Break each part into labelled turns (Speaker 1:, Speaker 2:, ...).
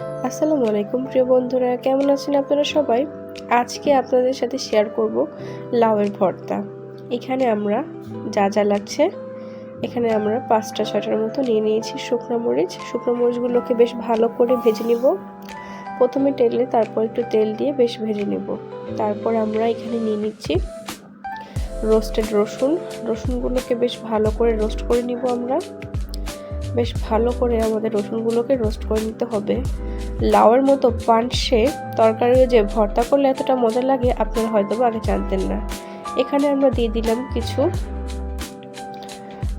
Speaker 1: আসসালামু আলাইকুম, প্রিয় বন্ধুরা। কেমন আছেন আপনারা সবাই? আজকে আপনাদের সাথে শেয়ার করব লাউয়ের ভর্তা। এখানে আমরা যা যা লাগছে, এখানে আমরা পাঁচটা ছটার মতো নিয়ে নিয়েছি শুকনো মরিচ। শুকনো মরিচগুলোকে বেশ ভালো করে ভেজে নিব। প্রথমে তেলে, তারপর একটু তেল দিয়ে বেশ ভেজে নেব। তারপর আমরা এখানে নিয়ে নিচ্ছি রোস্টেড রসুন। রসুনগুলোকে বেশ ভালো করে রোস্ট করে নিব আমরা। বেশ ভালো করে আমাদের রসুনগুলোকে রোস্ট করে নিতে হবে। লাউয়ের মতো পানসে তরকারি যে ভর্তা করলে এতটা মজা লাগে, আপনারা হয়তো আগে জানতেন না। এখানে আমরা দিয়ে দিলাম কিছু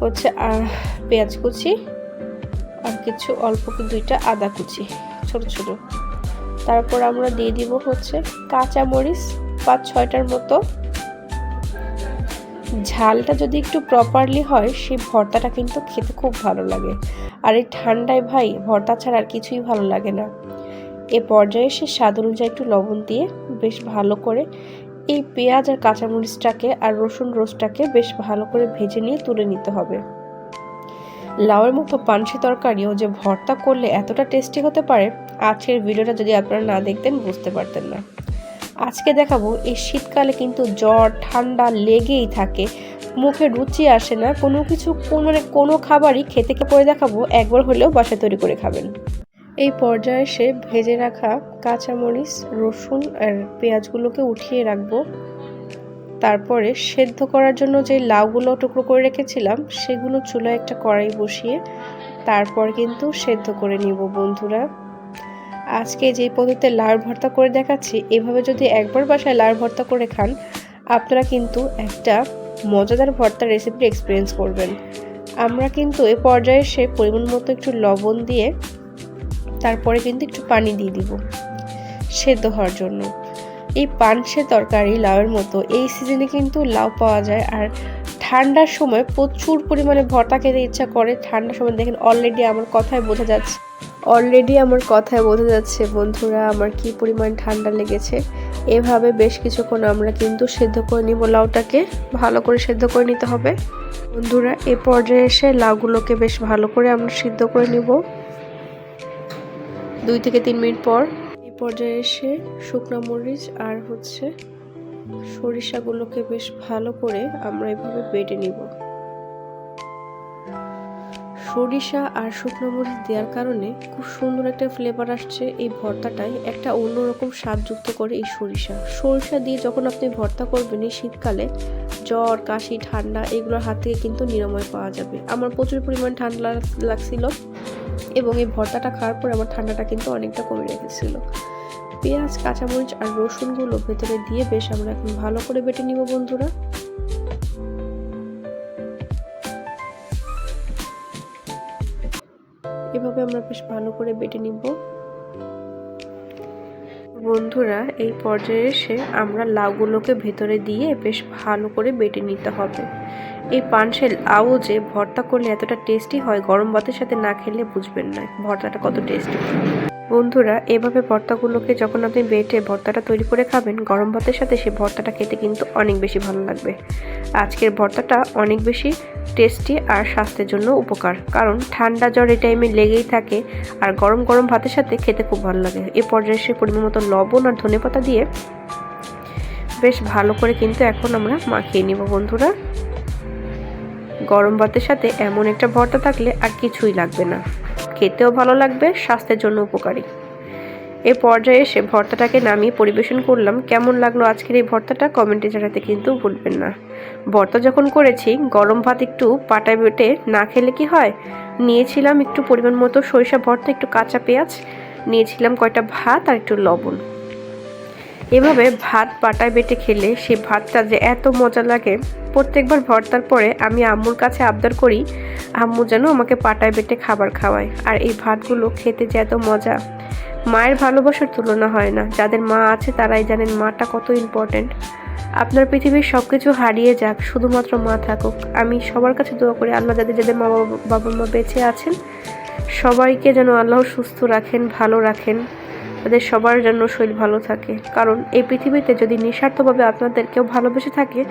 Speaker 1: হচ্ছে পেঁয়াজ কুচি আর কিছু অল্প দুইটা আদা কুচি, ছোট ছোট। তারপর আমরা দিয়ে দিব হচ্ছে কাঁচা মরিচ পাঁচ ছয়টার মতো ঝালটা যদি একটু প্রপারলি হয়, সেই ভর্তাটা কিন্তু খেতে খুব ভালো লাগে। আর এই ঠান্ডায় ভাই, ভর্তা ছাড়া আর কিছুই ভালো লাগে না। এ পর্যায়ে সে স্বাদ অনুযায়ী একটু লবণ দিয়ে বেশ ভালো করে এই পেঁয়াজ আর কাঁচামরিচটাকে আর রসুন রোস্টটাকে বেশ ভালো করে ভেজে নিয়ে তুলে নিতে হবে। লাউয়ের মতো পানসি তরকারিও যে ভর্তা করলে এতটা টেস্টি হতে পারে, আজকের ভিডিওটা যদি আপনারা না দেখতেন, বুঝতে পারতেন না। আজকে দেখাবো, এই শীতকালে কিন্তু জ্বর, ঠান্ডা লেগেই থাকে। মুখে রুচি আসে না, কোনো কিছু মানে কোনো খাবারই খেতে পরে দেখাবো, একবার হলেও বাসায় তৈরি করে খাবেন। এই পর্যায়ে সে ভেজে রাখা কাঁচামরিচ, রসুন আর পেঁয়াজগুলোকে উঠিয়ে রাখব। তারপরে সেদ্ধ করার জন্য যে লাউগুলো টুকরো করে রেখেছিলাম, সেগুলো চুলায় একটা কড়াই বসিয়ে তারপর কিন্তু সেদ্ধ করে নিব, বন্ধুরা। আজকে যে পদ্ধতিতে লাউর ভর্তা করে দেখাচ্ছি, এভাবে যদি একবার বাসায় লাউর ভর্তা করে খান, আপনারা কিন্তু একটা মজাদার ভর্তার রেসিপি এক্সপিরিয়েন্স করবেন। আমরা কিন্তু এ পর্যায়ে সে পরিমাণ মতো একটু লবণ দিয়ে তারপরে কিন্তু একটু পানি দিয়ে দিব সেদ্ধ হওয়ার জন্য। এই পানসে তরকারি, লাউয়ের মতো, এই সিজনে কিন্তু লাউ পাওয়া যায়। আর ঠান্ডার সময় প্রচুর পরিমাণে ভর্তা খেতে ইচ্ছা করে। ঠান্ডার সময় দেখেন অলরেডি আমার কথায় বোঝা যাচ্ছে। অলরেডি আমার কথায় বোঝা যাচ্ছে, বন্ধুরা, আমার কি পরিমাণ ঠান্ডা লেগেছে। এভাবে বেশ কিছুক্ষণ আমরা কিন্তু সেদ্ধ করে নিব লাউটাকে। ভালো করে সেদ্ধ করে নিতে হবে। বন্ধুরা, এ পর্যায়ে এসে লাউগুলোকে বেশ ভালো করে আমরা সিদ্ধ করে নিব। দুই থেকে তিন মিনিট পর এই পর্যায়ে এসে শুকনো মরিচ আর হচ্ছে সরিষাগুলোকে বেশ ভালো করে আমরা এভাবে বেটে নিব। সরিষা আর শুকনো মরিচ দেওয়ার কারণে খুব সুন্দর একটা ফ্লেভার আসছে এই ভর্তাটাই একটা অন্যরকম স্বাদযুক্ত করে এই সরিষা। সরিষা দিয়ে যখন আপনি ভর্তা করবেন এই শীতকালে, জ্বর, কাশি, ঠান্ডা এগুলোর হাত থেকে কিন্তু নিরাময় পাওয়া যাবে। আমার প্রচুর পরিমাণ ঠান্ডা লাগছিল এবং এই ভর্তাটা খাওয়ার পর আমার ঠান্ডাটা কিন্তু অনেকটা কমে রেখেছিল। পেঁয়াজ, কাঁচামরিচ আর রসুনগুলো ভেতরে দিয়ে বেশ আমরা এখন ভালো করে বেটে নিব বন্ধুরা। এভাবে আমরা বেশ ভালো করে বেটে নিব। বন্ধুরা, এই পর্যায়ে এসে আমরা লাউগুলোকে ভেতরে দিয়ে বেশ ভালো করে বেটে নিতে হবে। এই পানসেল লাউ যে ভর্তা করলে এতটা টেস্টি হয়, গরম ভাতের সাথে না খেলে বুঝবেন না, ভর্তাটা কত টেস্টি। বন্ধুরা, এভাবে ভর্তাগুলোকে যখন আপনি বেটে ভর্তাটা তৈরি করে খাবেন, গরম ভাতের সাথে সেই ভর্তাটা খেতে কিন্তু অনেক বেশি ভালো লাগবে। আজকের ভর্তাটা অনেক বেশি টেস্টি আর স্বাস্থ্যের জন্য উপকার, কারণ ঠান্ডা জ্বর এই টাইমে লেগেই থাকে আর গরম গরম ভাতের সাথে খেতে খুব ভালো লাগে। এ পর্যায়ে সে পরিমাণ মতো লবণ আর ধনে পাতা দিয়ে বেশ ভালো করে কিন্তু এখন আমরা মাখিয়ে নিব বন্ধুরা। গরম ভাতের সাথে এমন একটা ভর্তা থাকলে আর কিছুই লাগবে না। খেতেও ভালো লাগবে, স্বাস্থ্যের জন্য উপকারী। এ পর্যায়ে এসে ভর্তাটাকে নামিয়ে পরিবেশন করলাম। কেমন লাগল আজকের এই ভর্তাটা কমেন্টে জানাতে কিন্তু ভুলবেন না। ভর্তা যখন করেছি, গরম ভাত একটু পাটায় বেটে না খেলে কি হয়? নিয়েছিলাম একটু পরিমাণ মতো সরিষা ভর্তা, একটু কাঁচা পেঁয়াজ, নিয়েছিলাম কয়টা ভাত আর একটু লবণ। এভাবে ভাত পাটায় বেটে খেলে সে ভাতটা যে এত মজা লাগে, প্রত্যেকবার ভর্তার পরে আমি আম্মুর কাছে আবদার করি, আম্মু যেন আমাকে পাটায় বেটে খাবার খাওয়ায়। আর এই ভাতগুলো খেতে যে এত মজা, মায়ের ভালোবাসার তুলনা হয় না। যাদের মা আছে তারাই জানেন মাটা কত ইম্পর্ট্যান্ট আপনার পৃথিবীর সব কিছু হারিয়ে যাক, শুধুমাত্র মা থাকুক। আমি সবার কাছে দোয়া করি, আল্লাহ যাদের যাদের মা বাবা মা বেঁচে আছেন, সবাইকে যেন আল্লাহ সুস্থ রাখেন, ভালো রাখেন। তাদের সবার জন্য শরীর ভালো থাকে। কারণ এই পৃথিবীতে যদি নিঃস্বার্থভাবে আপনাদের কেউ ভালোবেসে থাকে,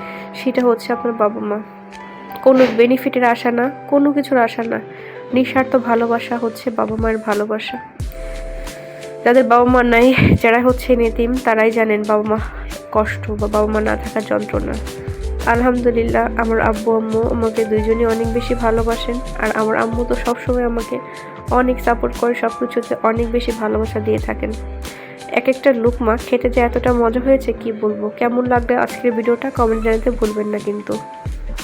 Speaker 1: সেটা হচ্ছে আপনার বাবা মা কোনো বেনিফিটের আশা না, কোনো কিছুর আশা না। নিঃস্বার্থ ভালোবাসা হচ্ছে বাবা মায়ের ভালোবাসা। যাদের বাবা মা নাই, যারা হচ্ছে নেতিম তারাই জানেন বাবা মা কষ্ট বা বাবা মা না থাকার যন্ত্রণা। আলহামদুলিল্লাহ, আমার আব্বু, আম্মু আমাকে দুইজনই অনেক বেশি ভালোবাসেন। আর আমার আম্মু তো সবসময় আমাকে অনেক সাপোর্ট করে সব কিছুতে অনেক বেশি ভালোবাসা দিয়ে থাকেন। এক একটা লুকমা খেতে যে এতটা মজা হয়েছে কি বলব? কেমন লাগবে আজকের ভিডিওটা? কমেন্ট জানাতে ভুলবেন না কিন্তু।